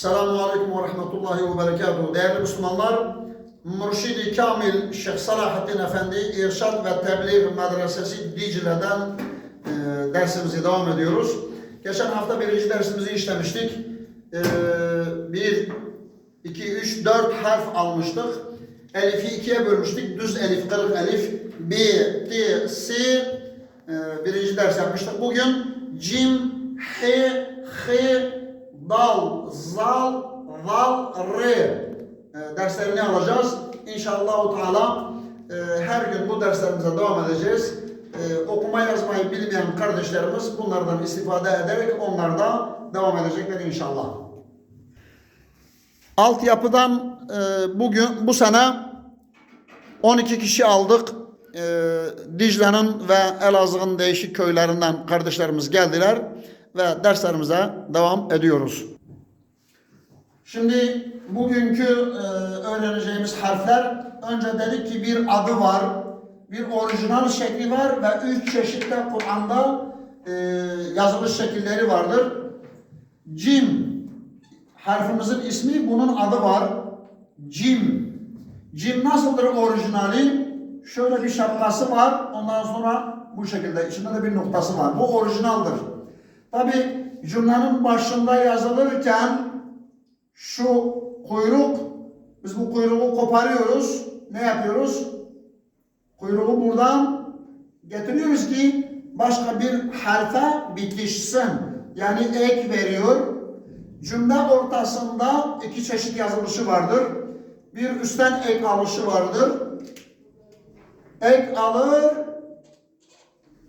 Selamun Aleyküm ve Rahmetullahi ve Berekatuhu. Değerli Müslümanlar, Mürşidi Kamil Şeyh Salahattin Efendi İrşad ve Tebliğ Medresesi Dicle'den e, dersimize devam ediyoruz. Geçen hafta birinci dersimizi işlemiştik. E, bir, iki, üç, dört harf almıştık. Elif'i ikiye bölmüştük. Düz elif, kırık elif. B, T, C. E, birinci ders yapmıştık. Bugün cim, he, he, dal, zal, val, re e, derslerini alacağız. İnşallah Teala e, her gün bu derslerimize devam edeceğiz. E, okuma yazmayı bilmeyen kardeşlerimiz bunlardan istifade ederek onlar da devam edecekler inşallah. Altyapıdan e, bugün bu sene 12 kişi aldık. Dicle'nin ve Elazığ'ın değişik köylerinden kardeşlerimiz geldiler ve derslerimize devam ediyoruz. Şimdi bugünkü e, öğreneceğimiz harfler önce dedik ki bir adı var, bir orijinal şekli var ve üç çeşitte Kur'an'da e, yazılış şekilleri vardır. Cim harfimizin ismi bunun adı var. Cim. Cim nasıldır orijinali? Şöyle bir şapkası var. Ondan sonra bu şekilde içinde de bir noktası var. Bu orijinaldir. Tabi cümlenin başında yazılırken şu kuyruk biz bu kuyruğu koparıyoruz. Ne yapıyoruz? Kuyruğu buradan getiriyoruz ki başka bir harfe bitişsin. Yani ek veriyor. Cümle ortasında iki çeşit yazılışı vardır. Bir üstten ek alışı vardır. Ek alır,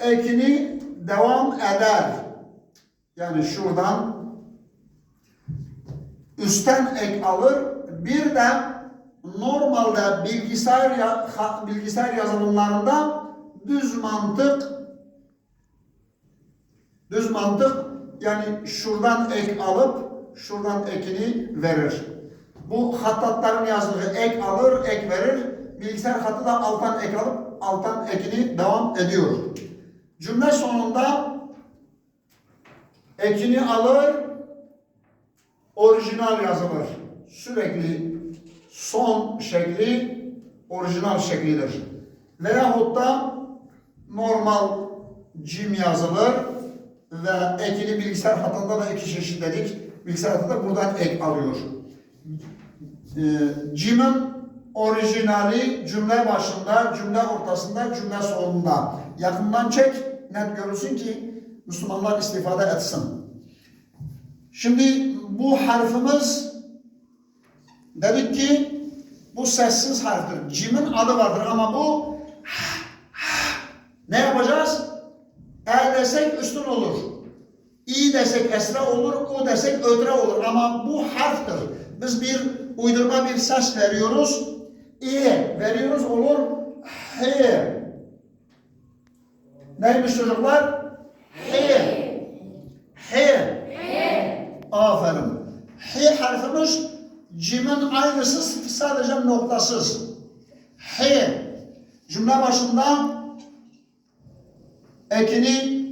ekini devam eder. Yani şuradan üstten ek alır. Bir de normalde bilgisayar ya, bilgisayar yazılımlarında düz mantık düz mantık yani şuradan ek alıp şuradan ekini verir. Bu hattatların yazdığı ek alır, ek verir. Bilgisayar hattı da alttan ek alıp alttan ekini devam ediyor. Cümle sonunda ekini alır, orijinal yazılır. Sürekli son şekli orijinal şeklidir. Veyahut da normal cim yazılır ve ekini bilgisayar hattında da iki çeşit dedik. Bilgisayar hattında buradan ek alıyor. Ee, cimin orijinali cümle başında, cümle ortasında, cümle sonunda. Yakından çek, net görülsün ki Müslümanlar istifade etsin. Şimdi bu harfimiz dedik ki bu sessiz harftir. Cimin adı vardır ama bu ne yapacağız? E desek üstün olur. İ desek esre olur, u desek ötre olur ama bu harftir. Biz bir uydurma bir ses veriyoruz. İ veriyoruz olur. H. Neymiş çocuklar? H. H. Aferin. H harfimiz cimin aynısı sadece noktasız. H. Cümle başında ekini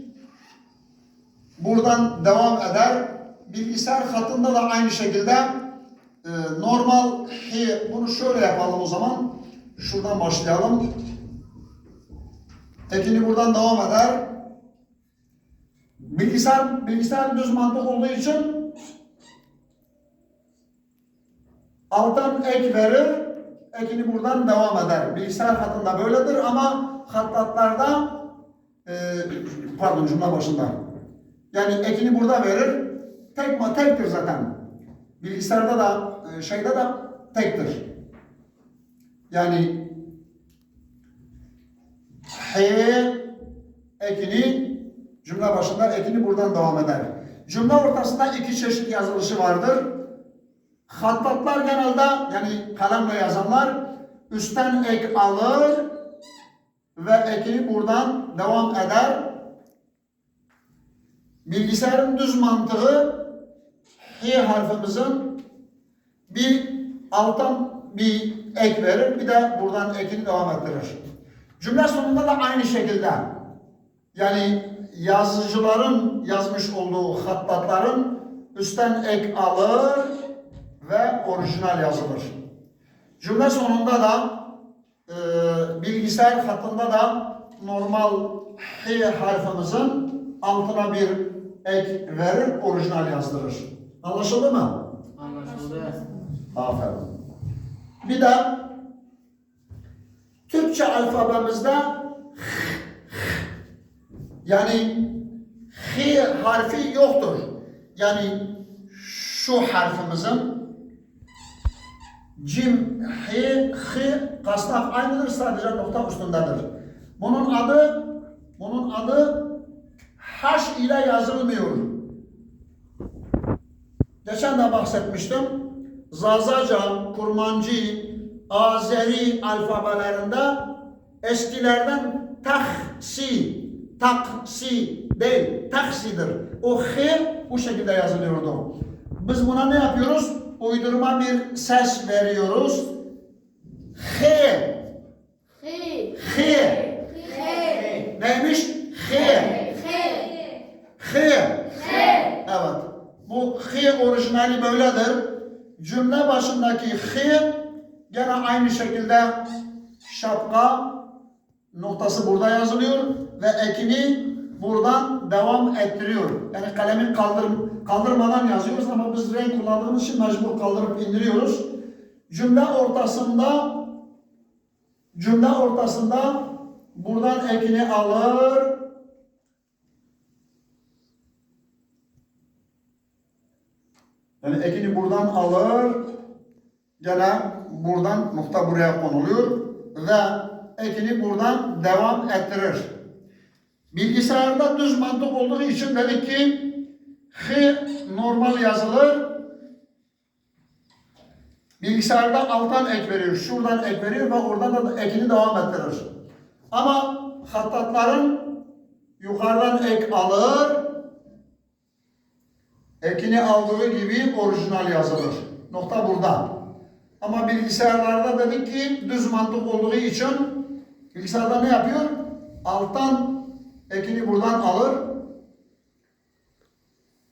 buradan devam eder. Bilgisayar hattında da aynı şekilde e, normal H. Bunu şöyle yapalım o zaman. Şuradan başlayalım. Ekini buradan devam eder. Bilgisayar, bilgisayar düz mantık olduğu için alttan ek verir, ekini buradan devam eder. Bilgisayar hattında böyledir ama hattatlarda e, pardon cümle başında. Yani ekini burada verir, tek tektir zaten. Bilgisayarda da e, şeyde de tektir. Yani H ekini cümle başında ekini buradan devam eder. Cümle ortasında iki çeşit yazılışı vardır. Hattatlar genelde yani kalemle yazanlar üstten ek alır ve ekini buradan devam eder. Bilgisayarın düz mantığı H harfimizin bir alttan bir ek verir bir de buradan ekini devam ettirir. Cümle sonunda da aynı şekilde yani yazıcıların yazmış olduğu hattatların üstten ek alır ve orijinal yazılır. Cümle sonunda da e, bilgisayar hattında da normal H harfimizin altına bir ek verir, orijinal yazdırır. Anlaşıldı mı? Anlaşıldı. Aferin. Bir de Türkçe alfabemizde yani H harfi yoktur. Yani şu harfimizin Cim, H, H, kasnak aynıdır sadece nokta üstündedir. Bunun adı, bunun adı H ile yazılmıyor. Geçen de bahsetmiştim. Zazaca, Kurmancı, Azeri alfabelerinde eskilerden taksi, taksi değil, taksidir. O H bu şekilde yazılıyordu. Biz buna ne yapıyoruz? Uydurma bir ses veriyoruz. H, He. H. He. Neymiş? H. H. He. Evet. Bu H orijinali böyledir. Cümle başındaki H gene aynı şekilde şapka noktası burada yazılıyor ve ekini buradan devam ettiriyor. Yani kalemi kaldır, kaldırmadan yazıyoruz ama biz renk kullandığımız için mecbur kaldırıp indiriyoruz. Cümle ortasında cümle ortasında buradan ekini alır Yani ekini buradan alır, gene buradan nokta buraya konuluyor ve ekini buradan devam ettirir. Bilgisayarda düz mantık olduğu için dedik ki H normal yazılır. Bilgisayarda alttan ek veriyor, şuradan ek veriyor ve oradan da ekini devam ettirir. Ama hattatların yukarıdan ek alır, ekini aldığı gibi orijinal yazılır. Nokta burada. Ama bilgisayarlarda dedik ki düz mantık olduğu için bilgisayarda ne yapıyor? Alttan ekini buradan alır.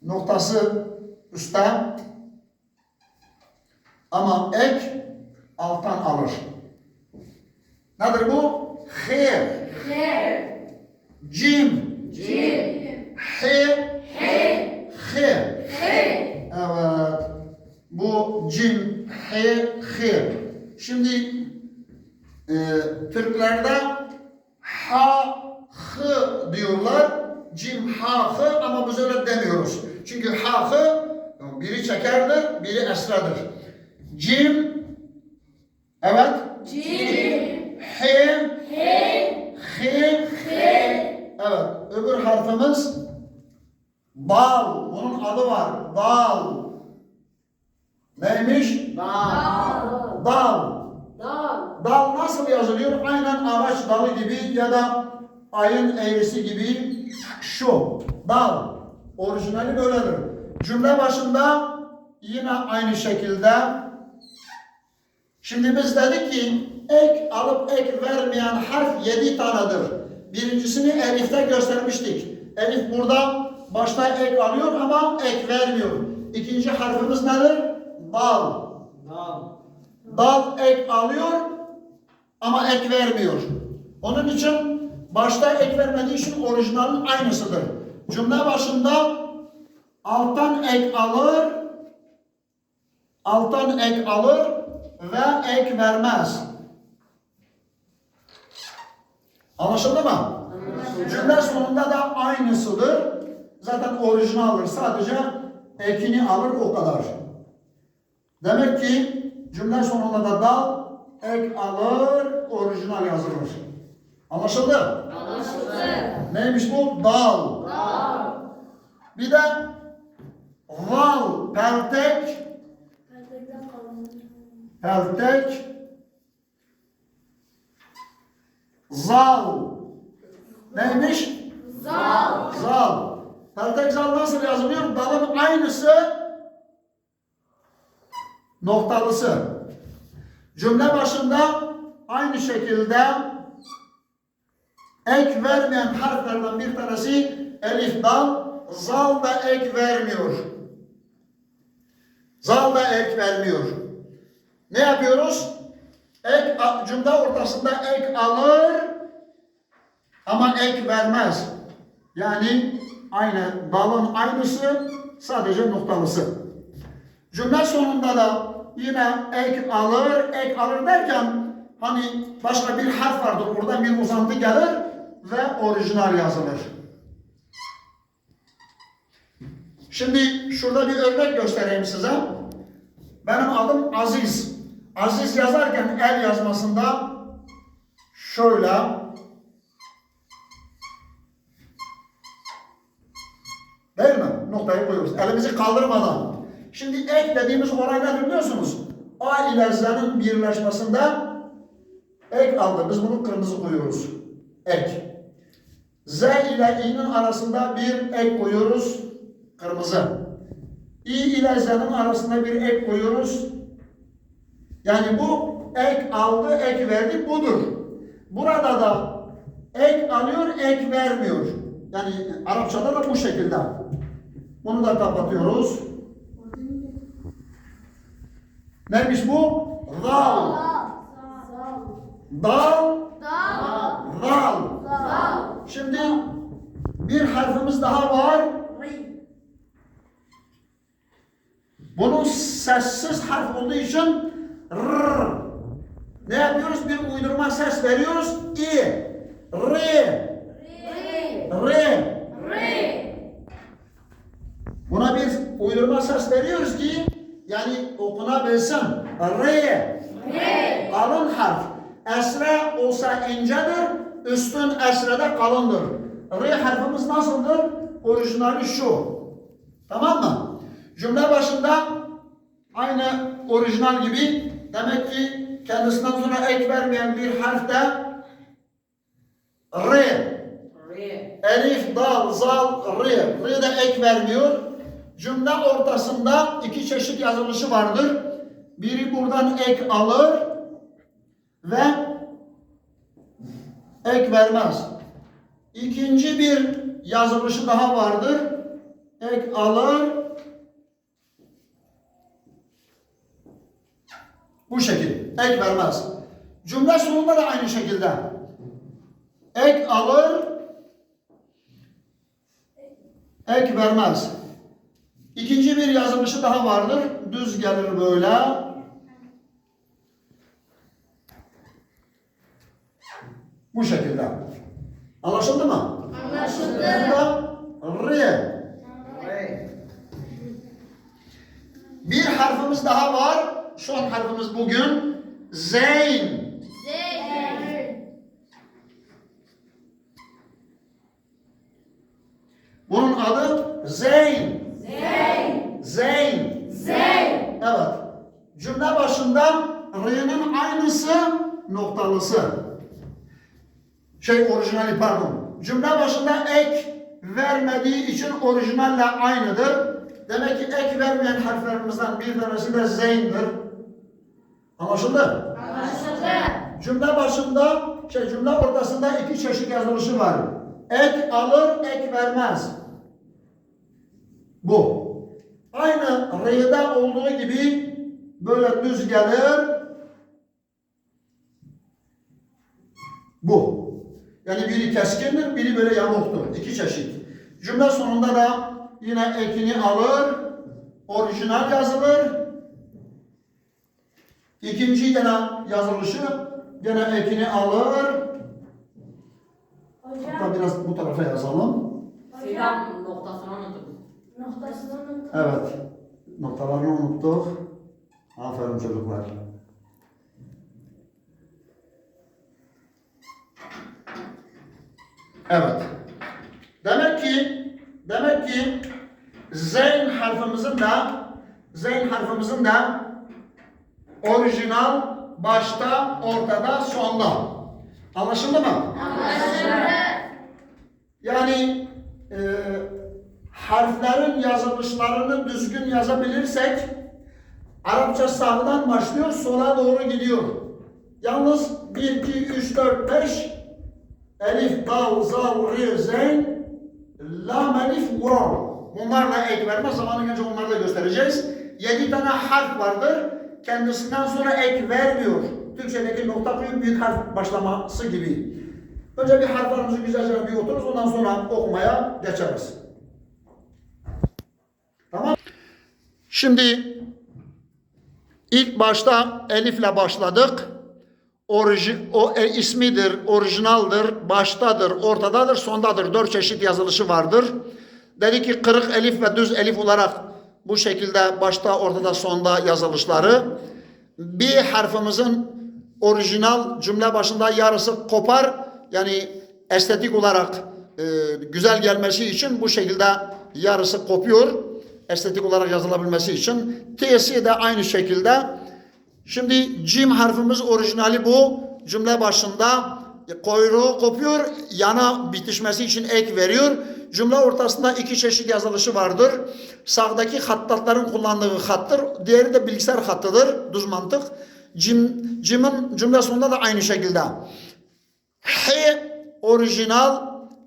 Noktası üstte. Ama ek alttan alır. Nedir bu? H, He. cim, Cim. H, He. H. He. Evet. Bu cim, he, he. Şimdi e, Türklerde ha, hı diyorlar. Cim, ha, hı ama biz öyle demiyoruz. Çünkü ha, hı biri çekerdir, biri esradır. Cim, evet. Cim. He, He. he, He. evet. Öbür harfimiz bal. Bunun adı var. Bal. Neymiş? Dal. Dal. Dal. Dal nasıl yazılıyor? Aynen ağaç dalı gibi ya da ayın eğrisi gibi şu. Dal. Orijinali böyledir. Cümle başında yine aynı şekilde Şimdi biz dedik ki ek alıp ek vermeyen harf yedi tanedir. Birincisini elifte göstermiştik. Elif burada başta ek alıyor ama ek vermiyor. İkinci harfimiz nedir? Dal. Dal. Dal ek alıyor ama ek vermiyor. Onun için başta ek vermediği için orijinalin aynısıdır. Cümle başında alttan ek alır, alttan ek alır ve ek vermez. Anlaşıldı mı? Cümle sonunda da aynısıdır. Zaten orijinaldir. Sadece ekini alır o kadar. Demek ki cümle sonunda da dal ek alır, orijinal yazılır. Anlaşıldı? Anlaşıldı. Neymiş bu? Dal. Dal. Bir de val, peltek, peltek, zal. Neymiş? Zal. Zal. Peltek zal nasıl yazılıyor? Dalın aynısı noktalısı. Cümle başında aynı şekilde ek vermeyen harflerden bir tanesi elif dal, zal da ek vermiyor. Zal da ek vermiyor. Ne yapıyoruz? Ek, cümle ortasında ek alır ama ek vermez. Yani aynı dalın aynısı sadece noktalısı. Cümle sonunda da yine ek alır, ek alır derken hani başka bir harf vardır, oradan bir uzantı gelir ve orijinal yazılır. Şimdi şurada bir örnek göstereyim size. Benim adım Aziz. Aziz yazarken el yazmasında şöyle Değil mi? Noktayı koyuyoruz. Elimizi kaldırmadan. Şimdi ek dediğimiz olay nedir biliyorsunuz? A ile Z'nin birleşmesinde ek aldı. Biz bunu kırmızı koyuyoruz. Ek. Z ile İ'nin arasında bir ek koyuyoruz. Kırmızı. İ ile Z'nin arasında bir ek koyuyoruz. Yani bu ek aldı, ek verdi budur. Burada da ek alıyor, ek vermiyor. Yani Arapçada da bu şekilde. Bunu da kapatıyoruz. Neymiş bu? Zal. Dal, zal. Şimdi bir harfimiz daha var. Bunun sessiz harf olduğu için r. Ne yapıyoruz? Bir uydurma ses veriyoruz. i, r, r. Buna bir uydurma ses veriyoruz ki yani okunabilsin. R. Kalın harf. Esre olsa incedir, üstün esrede kalındır. R harfimiz nasıldır? Orijinali şu. Tamam mı? Cümle başında aynı orijinal gibi demek ki kendisinden sonra ek vermeyen bir harf de R. Elif, dal, zal, r. R de ek vermiyor. Cümle ortasında iki çeşit yazılışı vardır. Biri buradan ek alır ve ek vermez. İkinci bir yazılışı daha vardır. Ek alır. Bu şekil. Ek vermez. Cümle sonunda da aynı şekilde. Ek alır. Ek vermez. İkinci bir yazılışı daha vardır. Düz gelir böyle. Bu şekilde. Anlaşıldı mı? Burada R. Bir harfimiz daha var. Son harfimiz bugün Zeyn. Bunun adı Zeyn. Zeyn. Evet. Cümle başında R'nin aynısı noktalısı. Şey orijinali pardon. Cümle başında ek vermediği için orijinalle aynıdır. Demek ki ek vermeyen harflerimizden bir tanesi de zeyndir. Anlaşıldı? Cümle başında, şey cümle ortasında iki çeşit yazılışı var. Ek alır, ek vermez. Bu. Aynı R'de olduğu gibi böyle düz gelir. Bu. Yani biri keskindir, biri böyle yamuktur. İki çeşit. Cümle sonunda da yine ekini alır, orijinal yazılır. İkinci gene yazılışı gene ekini alır. Hatta biraz bu tarafa yazalım. Selam noktasını unuttum. Evet. Noktalarını unuttuk. Aferin çocuklar. Evet. Demek ki demek ki zeyn harfimizin de zeyn harfimizin de orijinal başta, ortada, sonda. Anlaşıldı mı? Yani e, harflerin yazılışlarını düzgün yazabilirsek Arapça sağdan başlıyor sola doğru gidiyor. Yalnız 1, 2, 3, 4, 5 Elif, Dal, Zal, Ri, Zeyn Lam, Elif, Vav Bunlarla ek verme zamanı gelince onları da göstereceğiz. yedi tane harf vardır. Kendisinden sonra ek vermiyor. Türkçedeki nokta koyup büyük harf başlaması gibi. Önce bir harflerimizi güzelce bir otururuz. Ondan sonra okumaya geçeriz. Tamam. Şimdi ilk başta elifle başladık. Oriji, o e, ismidir, orijinaldir, baştadır, ortadadır, sondadır. Dört çeşit yazılışı vardır. Dedi ki kırık elif ve düz elif olarak bu şekilde başta, ortada, sonda yazılışları. Bir harfimizin orijinal cümle başında yarısı kopar. Yani estetik olarak e, güzel gelmesi için bu şekilde yarısı kopuyor. Estetik olarak yazılabilmesi için. T'si de aynı şekilde. Şimdi cim harfimiz orijinali bu. Cümle başında kuyruğu kopuyor. Yana bitişmesi için ek veriyor. Cümle ortasında iki çeşit yazılışı vardır. Sağdaki hattatların kullandığı hattır. Diğeri de bilgisayar hattıdır. Düz mantık. Cim, cimin cümle sonunda da aynı şekilde. H orijinal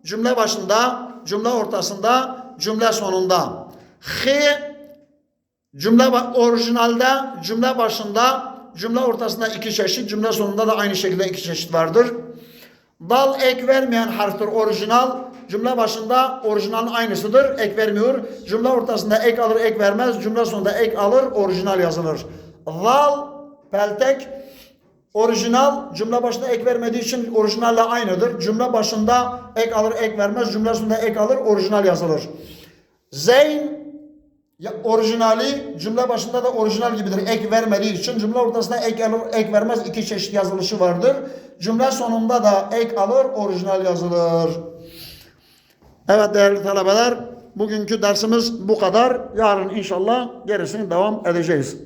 cümle başında, cümle ortasında, cümle sonunda. H Cümle orijinalde cümle başında, cümle ortasında iki çeşit, cümle sonunda da aynı şekilde iki çeşit vardır. Dal ek vermeyen harftir orijinal. Cümle başında orijinalin aynısıdır. Ek vermiyor. Cümle ortasında ek alır, ek vermez. Cümle sonunda ek alır, orijinal yazılır. Zal, peltek, orijinal. Cümle başında ek vermediği için orijinalle aynıdır. Cümle başında ek alır, ek vermez. Cümle sonunda ek alır, orijinal yazılır. Zeyn, ya orijinali cümle başında da orijinal gibidir. Ek vermediği için cümle ortasında ek alır, ek vermez iki çeşit yazılışı vardır. Cümle sonunda da ek alır, orijinal yazılır. Evet değerli talebeler, bugünkü dersimiz bu kadar. Yarın inşallah gerisini devam edeceğiz.